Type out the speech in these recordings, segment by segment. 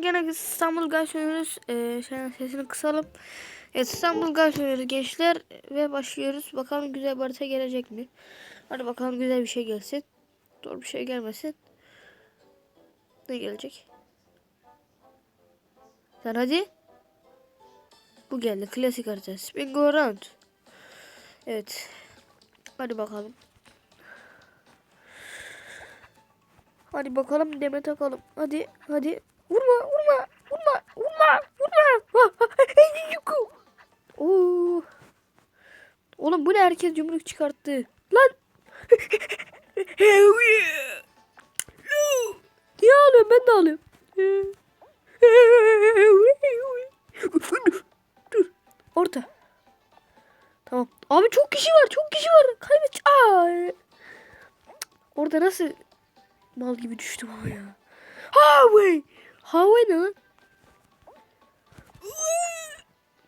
Gene İstanbul Guys oynuyoruz. Ee, sesini kısalım. Evet İstanbul oynuyoruz gençler. Ve başlıyoruz. Bakalım güzel bir gelecek mi? Hadi bakalım güzel bir şey gelsin. Doğru bir şey gelmesin. Ne gelecek? Sen hadi. Bu geldi. Klasik harita. Spin go around. Evet. Hadi bakalım. Hadi bakalım deme takalım. Hadi hadi. Vurma vurma vurma vurma vurma. Oo. Oğlum bu ne herkes yumruk çıkarttı. Lan. Niye ağlıyorum ben de ağlıyorum. Orta. Tamam. Abi çok kişi var çok kişi var. Kaybet. Aa. Orada nasıl mal gibi düştüm ama ya. Highway. Lan?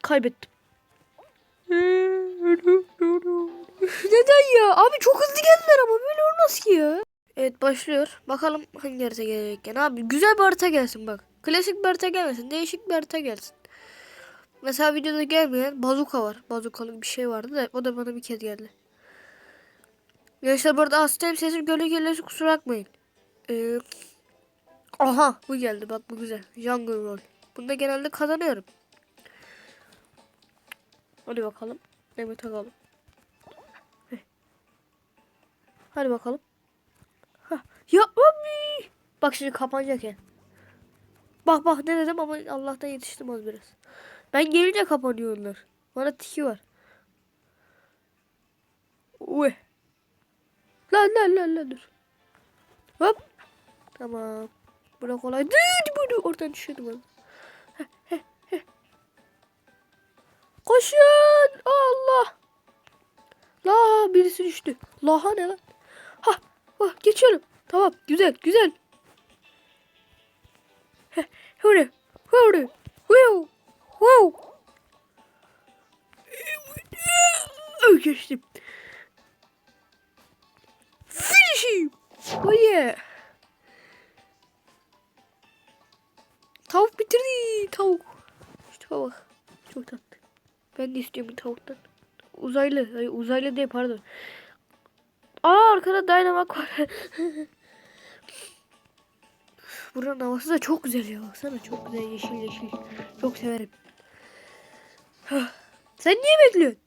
Kaybettim. Neden ya? Abi çok hızlı geldiler ama böyle olmaz ki ya. Evet başlıyor. Bakalım hangi harita gelecek yani. Abi güzel bir harita gelsin bak. Klasik bir harita gelmesin. Değişik bir harita gelsin. Mesela videoda gelmeyen bazuka var. Bazukalık bir şey vardı da o da bana bir kez geldi. Gençler bu arada hastayım sesim göle geliyorsa kusura bakmayın. Ee, aha bu geldi bak bu güzel. Jungle Roll. Bunda genelde kazanıyorum. Hadi bakalım. Demet takalım. Hadi bakalım. Hah. Ya abi. Bak şimdi kapanacak ya. Bak bak ne dedim ama Allah'tan yetiştim az biraz. Ben gelince kapanıyor onlar. Bana tiki var. Uy. Lan lan lan lan dur. Hop. Tamam. Bura kolay. Dur dur oradan düşüyordum ben. Koşun. Allah. La birisi düştü. Laha ne lan? Ha, ha geçiyorum. Tamam güzel güzel. Hurry. Hurry. Wow. Wow. Geçtim. Finishing. Oh yeah. Tavuk bitirdi. Tavuk. İşte bak. Çok tatlı. Ben de istiyorum bir tavuktan. Uzaylı. Hayır, uzaylı değil pardon. Aa arkada Dynamax var. Buranın havası da çok güzel ya. Baksana çok güzel yeşil yeşil. Çok severim. Sen niye bekliyorsun?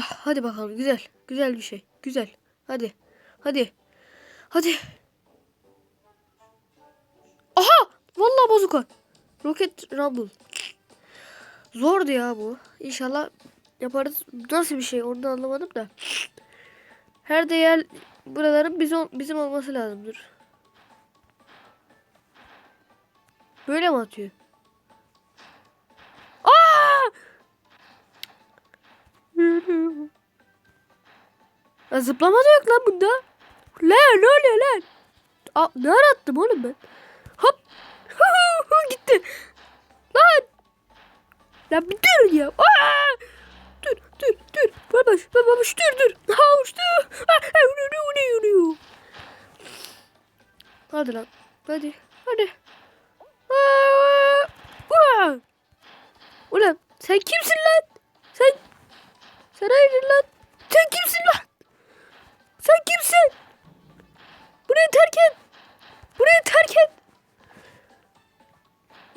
Hadi bakalım güzel. Güzel bir şey. Güzel. Hadi. Hadi. Hadi. Aha! Vallahi bazuka. Rocket Rumble. Zordu ya bu. İnşallah yaparız. Nasıl bir şey onu da anlamadım da. Her değer buraların bizim, bizim olması lazımdır. Böyle mi atıyor? Aa! Zıplama da yok lan bunda. Lan ne oluyor lan? Aa, ne attım oğlum ben? Hop. Gitti. Lan. Lan bir dur ya. Aa! Dur dur dur. Babaş babaş dur dur. Ha uçtu. Hadi lan. Hadi. Hadi. Aa! Ulan sen kimsin lan? Sen sen hayırdır lan? Sen kimsin lan? Sen kimsin? Burayı terk et. Burayı terk et.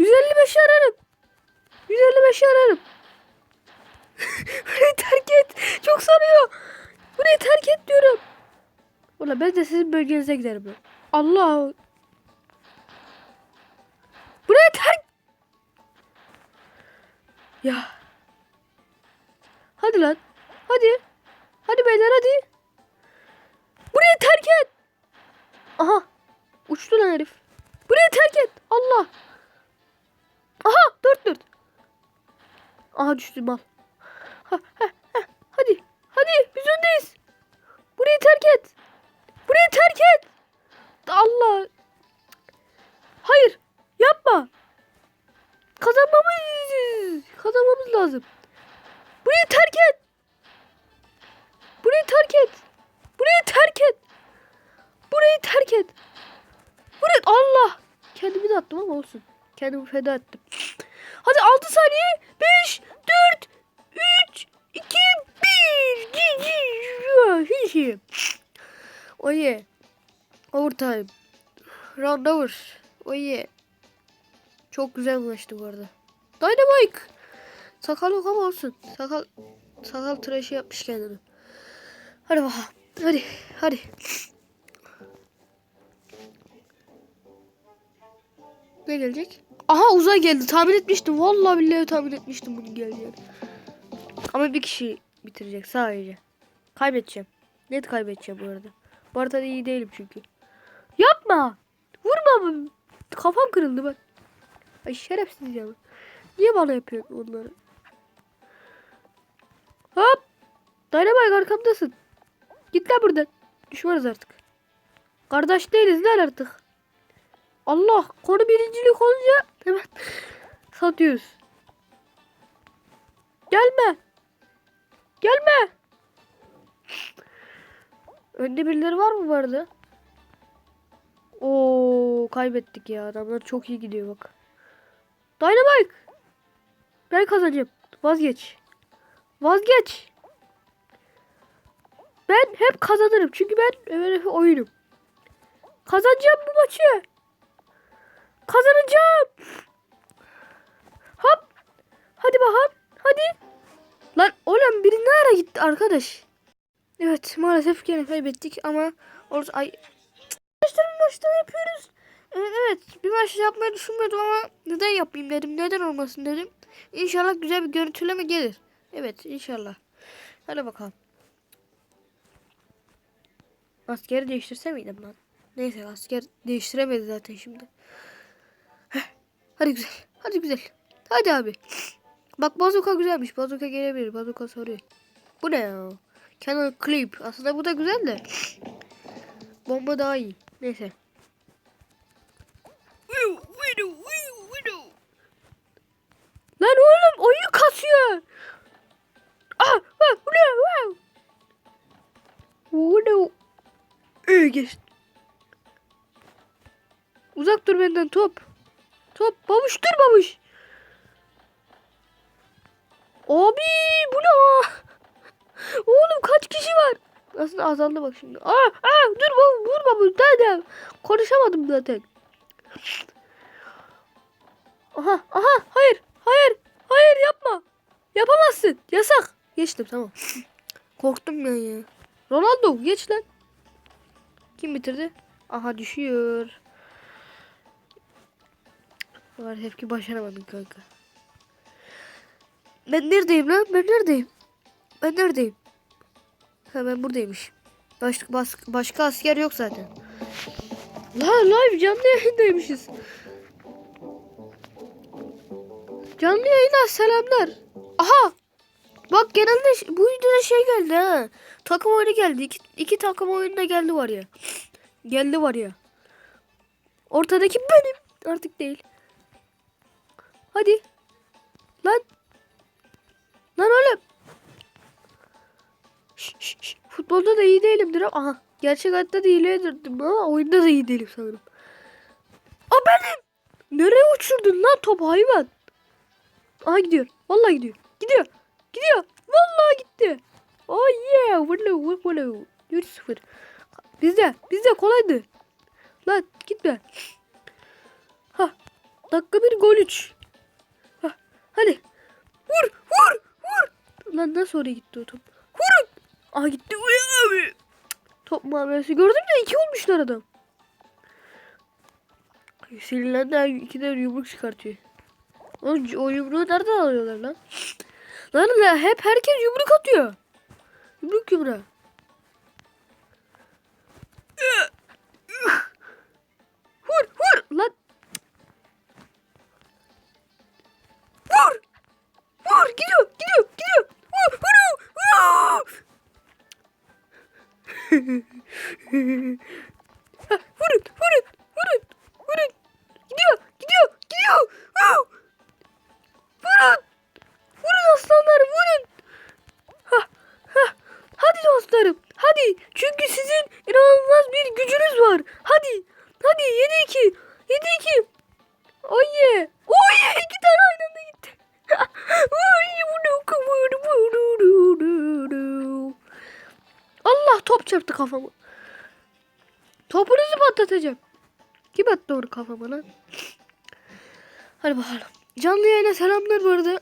155 ararım. 155 ararım. Burayı terk et. Çok sarıyor. Burayı terk et diyorum. Ulan ben de sizin bölgenize giderim. Allah. Burayı terk. Ya. Hadi lan. Hadi. Hadi beyler hadi. Burayı terk et. Aha. Uçtu lan herif. Burayı terk et. Allah. Aha dört dört. Aha düştü mal. Ha, ha, ha. Hadi. Hadi biz öndeyiz. Burayı terk et. Burayı terk et. Allah. Hayır. Yapma. Kazanmamız. Kazanmamız lazım. Burayı terk et. Burayı terk et. Burayı terk et. Burayı terk et. Burayı Allah. Kendimi de attım ama olsun. Kendimi feda ettim. Hadi 6 saniye. 5, 4, 3, 2, 1. Hiç iyi. Oh yeah. Overtime. Round over. Oh yeah. Çok güzel maçtı bu arada. Dynamite. Sakal yok ama olsun. Sakal sakal tıraşı yapmış kendini. Hadi bakalım. Hadi. Hadi. Ne gelecek? Aha uzay geldi. Tahmin etmiştim. Vallahi billahi tahmin etmiştim bunun geleceğini. Ama bir kişi bitirecek sadece. Kaybedeceğim. Net kaybedeceğim bu arada. Bu arada da iyi değilim çünkü. Yapma. Vurma. Kafam kırıldı bak. Ay şerefsiz ya. Niye bana yapıyorsun onları? Hop. Dynamite arkamdasın. Git lan buradan. Düşmanız artık. Kardeş değiliz lan artık. Allah konu birincilik olunca hemen satıyoruz. Gelme. Gelme. Önde birileri var mı vardı? Oo kaybettik ya. Adamlar çok iyi gidiyor bak. Dynamite. Ben kazanacağım. Vazgeç. Vazgeç. Ben hep kazanırım. Çünkü ben öyle oyunum. Kazanacağım bu maçı. Kazanacağım. Hop. Hadi bakalım. Hadi. Lan oğlum biri nereye gitti arkadaş? Evet maalesef gene kaybettik ama olsun ay Arkadaşlar bir maç daha yapıyoruz. Evet, evet bir maç yapmayı düşünmüyordum ama neden yapayım dedim. Neden olmasın dedim. İnşallah güzel bir görüntüleme gelir. Evet inşallah. Hadi bakalım. Askeri değiştirse miydim lan? Neyse asker değiştiremedi zaten şimdi. Hadi güzel. Hadi güzel. Hadi abi. Bak bazuka güzelmiş. Bazuka gelebilir. Bazuka soruyor. Bu ne ya? Canon Clip. Aslında bu da güzel de. Bomba daha iyi. Neyse. Lan oğlum oyun kasıyor. Ah, ah, bu ne? Wow. Bu ne? Ee, geç. Uzak dur benden top. Top babuş dur babuş. Abi bu ne? Oğlum kaç kişi var? Aslında azaldı bak şimdi. Aa, aa dur babuş vur babuş. Daha Konuşamadım zaten. Aha aha hayır hayır hayır yapma. Yapamazsın. Yasak. Geçtim tamam. Korktum ben ya. Ronaldo geç lan. Kim bitirdi? Aha düşüyor. Var hep başaramadın kanka. Ben neredeyim lan? Ben neredeyim? Ben neredeyim? Ha ben buradaymış. Başka, bas, başka asker yok zaten. La live canlı yayındaymışız. Canlı yayına selamlar. Aha. Bak genelde bu videoda şey geldi ha. Takım oyunu geldi. İki, iki takım oyununa geldi var ya. Geldi var ya. Ortadaki benim. Artık değil. Hadi. Lan. Lan oğlum. Şş, şş, şş. Futbolda da iyi değilimdir ama. Aha. Gerçek hayatta da iyi değilim ama oyunda da iyi değilim sanırım. O benim. Nereye uçurdun lan top hayvan? Aha gidiyor. Vallahi gidiyor. Gidiyor. Gidiyor. Vallahi gitti. Oh yeah. Valo valo. 3-0. Bizde. Bizde kolaydı. Lan gitme. Ha. Dakika bir gol 3. Ha. Hadi. Vur. Vur. Vur. Lan nasıl oraya gitti o top? Vurun. Aha gitti. Uy abi. Top muamelesi. Gördün mü? iki olmuşlar adam. Sinirlendi. İki de yumruk çıkartıyor. Oğlum o yumruğu nereden alıyorlar lan? Lan lan hep herkes yumruk atıyor. Yumruk yumruğa. Allah top çarptı kafamı. Topunuzu patlatacağım. Kim attı onu kafama lan? Hadi bakalım. Canlı yayına selamlar bu arada.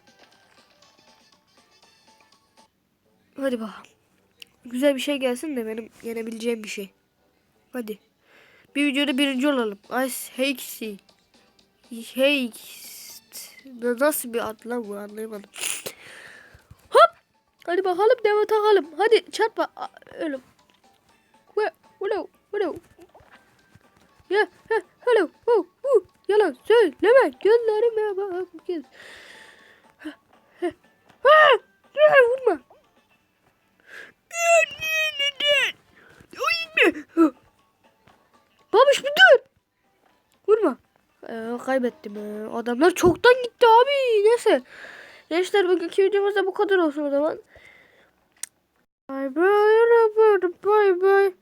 Hadi bakalım. Güzel bir şey gelsin de benim yenebileceğim bir şey. Hadi. Bir videoda birinci olalım. Ice Heiksi. Heikst. Nasıl bir ad lan bu anlayamadım. Hadi bakalım devam takalım. Hadi çarpma. Ve- Hello. Hello. Ya. he, Hello. Oh, uh, yalan söyleme. Gözlerime bak. Göz. Ha, Vurma. Babuş bir dur. Vurma. Ee, kaybettim. Ee, adamlar çoktan gitti abi. Neyse. Gençler bugünkü videomuz da bu kadar olsun o zaman. Bye bye.